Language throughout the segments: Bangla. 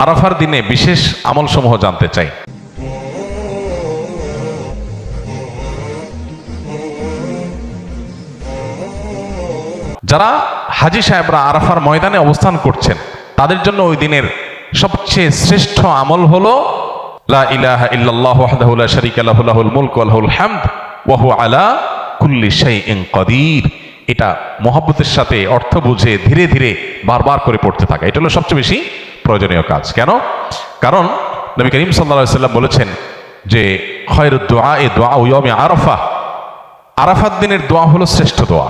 আরাফার দিনে বিশেষ আমল সমূহ জানতে চাই। যারা হাজি সাহেবরা আরাফার ময়দানে অবস্থান করছেন, তাদের জন্য ওই দিনের সবচেয়ে শ্রেষ্ঠ আমল হলো আলা এটা মহব্বতের সাথে অর্থ বুঝে ধীরে ধীরে বারবার করে পড়তে থাকা। এটা হলো সবচেয়ে বেশি প্রয়োজনীয় কাজ। কেন? কারণ নবী করিম সাল্লাম বলেছেন যে খয়রুদ দুআ এ দোয়া ইয়াউমে আরাফা। আরাফাত দিনের দোয়া হলো শ্রেষ্ঠ দোয়া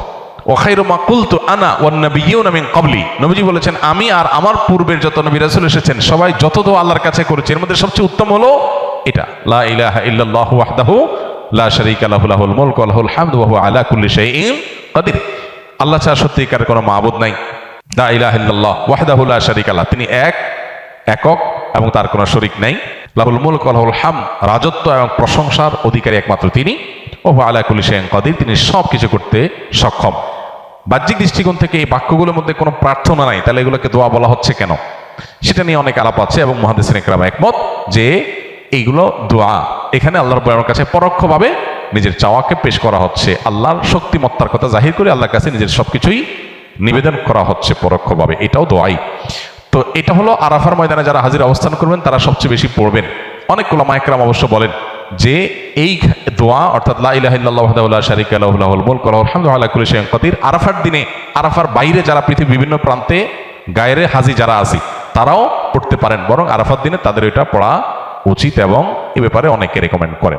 ও খাইরুমা কুলতু আনা ওয়ান নাবিয়্যুনা মিন ক্বাবলি। নবীজি বলেছেন, আমি আর আমার পূর্বের যত নবী রাসূল এসেছেন, সবাই যত দোয়া আল্লাহর কাছে করেছে, এর মধ্যে সবচেয়ে উত্তম হলো এটা। লা ইলাহা ইল্লাল্লাহু ওয়াহদাহু লা শারীকা লাহু, লাহুল মুলকু ওয়া লাহুল হামদু ওয়া হুয়া আলা কুল্লি শাইইন কাদির। আল্লাহ ছাড়া সত্যিকার কোনো মাবুদ নাই। লা ইলাহা ইল্লাল্লাহ, ওয়াহদাহু লা শারীকা লাহ। তিনি এক, একক, এবং তার কোনো শরিক নাই। লাহুল মুলক ওয়া লাহুল হাম, রাজত্ব এবং প্রশংসার অধিকারী একমাত্র তিনি। ও আলা কুল্লি শাইইন কাদির, তিনি সব কিছু করতে সক্ষম। বাহ্যিক দৃষ্টিকোণ থেকে এই বাক্যগুলোর মধ্যে কোনো প্রার্থনা নাই, তাহলে এগুলোকে দোয়া বলা হচ্ছে কেন? সেটা নিয়ে অনেক আলাপ আছে এবং মহাদেসিন একরাম একমত যে এইগুলো দোয়া। এখানে আল্লাহর বয়ার কাছে পরোক্ষভাবে নিজের চাওয়াকে পেশ করা হচ্ছে। আল্লাহর শক্তিমত্তার কথা জাহির করে আল্লাহর কাছে নিজের সবকিছুই নিবেদন করা হচ্ছে পরোক্ষভাবে, এটাও দোয়াই। তো এটা হলো আরাফার ময়দানে যারা হাজির অবস্থান করবেন, তারা সবচেয়ে বেশি পড়বেন। অনেক কোলামা একরাম অবশ্য বলেন যে এই দোয়া, অর্থাৎ লা ইলাহা ইল্লাল্লাহু ওয়াহদাহু লা শারীকা লাহু, লাহুল মুলকু, ওয়া লাহুল হামদু আলা কুল্লি শাইইন কাদির। আরাফার দিনে, আরাফার বাইরে যারা পৃথিবীর বিভিন্ন প্রান্তে গায়ের হাজি যারা আছি, তারাও পড়তে পারেন। বরং আরাফার দিনে তাদের এটা পড়া উচিত এবং এ ব্যাপারে অনেকে রেকমেন্ড করেন।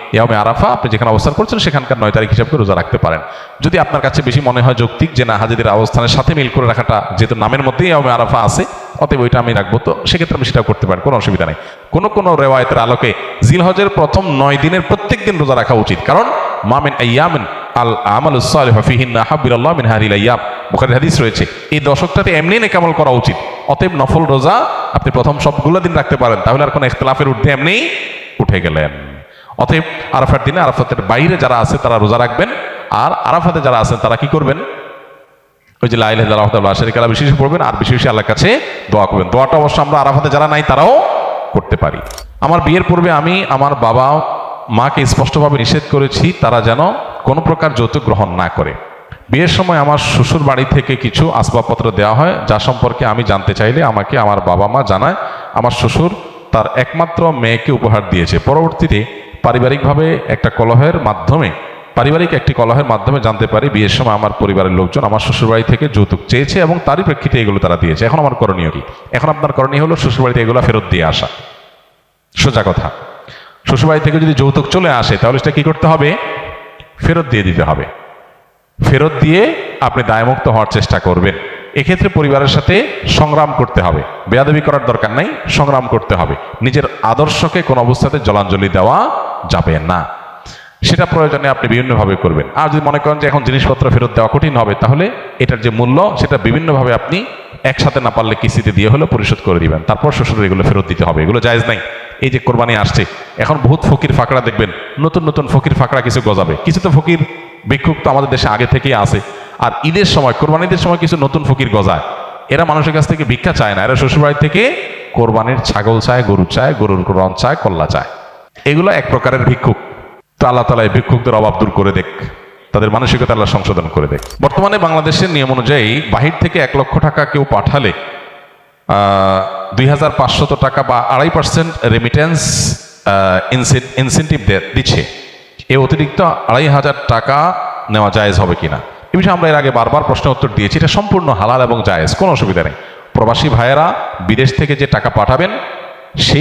ইয়মে আরাফা, আপনি যেখানে অবস্থান করছেন, সেখানকার নয় তারিখ হিসাবে রোজা রাখতে পারেন। যদি আপনার কাছে বেশি মনে হয় যৌক্তিক যে না, হাজিদের অবস্থানের সাথে মিল করে রাখাটা যেহেতু নামের মধ্যেই ইয়ামে আরাফা আছে, অতএব ওইটা আমি রাখব। তো সেক্ষেত্রে আমি সেটা করতে পারেন, কোনো অসুবিধা নেই। কোনো কোনো রেওয়ায়তের আলোকে জিলহজের প্রথম নয় দিনের প্রত্যেক দিন রোজা রাখা উচিত। কারণ মামিন আয়ামিন আল আমাল ফিহিন্না হাবিরাল্লাহ মিন হারিল আয়াম বুখারীর হাদিস রয়েছে, এই দশকটাতে এমনি নেকামল করা উচিত। অতএব নফল রোজা আপনি প্রথম সবগুলো দিন রাখতে পারেন, তাহলে আর কোনো ইখতলাফের ঊর্ধ্বে এমনি উঠে গেলেন। অতএব আরাফার দিনে আরাফাতের বাইরে যারা আছে তারা রোজা রাখবেন, আর আরাফাতে যারা আছেন তারা কি করবেন? ওই যে লাইল আশারিকালা বিশেষ পড়বেন, আর বিশেষ বেশি আল্লাহর কাছে দোয়া করবেন। দোয়াটা অবশ্য আমরা আরাফাতে যারা নাই তারাও করতে পারি। আমার বিয়ের পূর্বে আমি আমার বাবা মাকে স্পষ্টভাবে নিষেধ করেছি, তারা যেন কোনো প্রকার যৌতুক গ্রহণ না করে। বিয়ের সময় আমার শ্বশুর বাড়ি থেকে কিছু আসবাবপত্র দেওয়া হয়, যা সম্পর্কে আমি জানতে চাইলে আমাকে আমার বাবা মা জানায়, আমার শ্বশুর তার একমাত্র মেয়েকে উপহার দিয়েছে। পরবর্তীতে পারিবারিকভাবে একটা কলহের মাধ্যমে, পারিবারিক একটি কলহের মাধ্যমে জানতে পারি বিয়ের সময় আমার পরিবারের লোকজন আমার শ্বশুরবাড়ি থেকে যৌতুক চেয়েছে এবং তারই প্রেক্ষিতে এগুলো তারা দিয়েছে। এখন আমার করণীয় কি? এখন আপনার করণীয় হলো শ্বশুরবাড়িতে এগুলো ফেরত দিয়ে আসা। সোজা কথা। শ্বশুরবাড়ি থেকে যদি যৌতুক চলে আসে, তাহলে সেটা কি করতে হবে? ফেরত দিয়ে দিতে হবে। ফেরত দিয়ে আপনি দায়মুক্ত হওয়ার চেষ্টা করবেন। এক্ষেত্রে পরিবারের সাথে সংগ্রাম করতে হবে। বেয়াদবি করার দরকার নাই, সংগ্রাম করতে হবে। নিজের আদর্শকে কোন অবস্থাতে জলাঞ্জলি দেওয়া যাবে না। সেটা প্রয়োজনে আপনি বিভিন্নভাবে করবেন। আর যদি মনে করেন যে এখন জিনিসপত্র ফেরত দেওয়া কঠিন হবে, তাহলে এটার যে মূল্য, সেটা বিভিন্নভাবে আপনি একসাথে না পারলে কিস্তিতে দিয়ে হলেও পরিশোধ করে দিবেন। তারপর শ্বশুর এগুলো ফেরত দিতে হবে। এগুলো জায়জ নাই। এই যে কোরবানি আসছে, এখন বহুত ফকির ফাঁকড়া দেখবেন, নতুন নতুন ফকির ফাঁকড়া কিছু গজাবে। কিছু তো ফকির তো আমাদের দেশে আগে থেকেই আছে। আর ঈদের সময়, কোরবানিদের সময় কিছু নতুন ফকির গজায়। এরা মানুষের কাছ থেকে ভিক্ষা চায় না। এরা শ্বশুরবাড়ি থেকে কোরবানির ছাগল চায়, গরু চায়, গরুর রন চায়, কল্লা চায়। এগুলো এক প্রকারের ভিক্ষুক। তো আল্লাহ তালা এই ভিক্ষুকদের অভাব দূর করে দেখ। তাদের মানসিকতা আল্লাহ সংশোধন করে দেখ। বর্তমানে বাংলাদেশের নিয়ম অনুযায়ী বাহির থেকে এক লক্ষ টাকা কেউ পাঠালে দুই হাজার পাঁচশত টাকা বা আড়াই পার্সেন্ট রেমিটেন্স ইনসেন্টিভ দিচ্ছে। এ অতিরিক্ত আড়াই হাজার টাকা নেওয়া জায়েজ হবে কিনা? এ বিষয়ে আমরা এর আগে বারবার প্রশ্ন উত্তর দিয়েছি। এটা সম্পূর্ণ হালাল এবং জায়েজ, কোনো অসুবিধা নেই। প্রবাসী ভাইয়েরা বিদেশ থেকে যে টাকা পাঠাবেন, সেই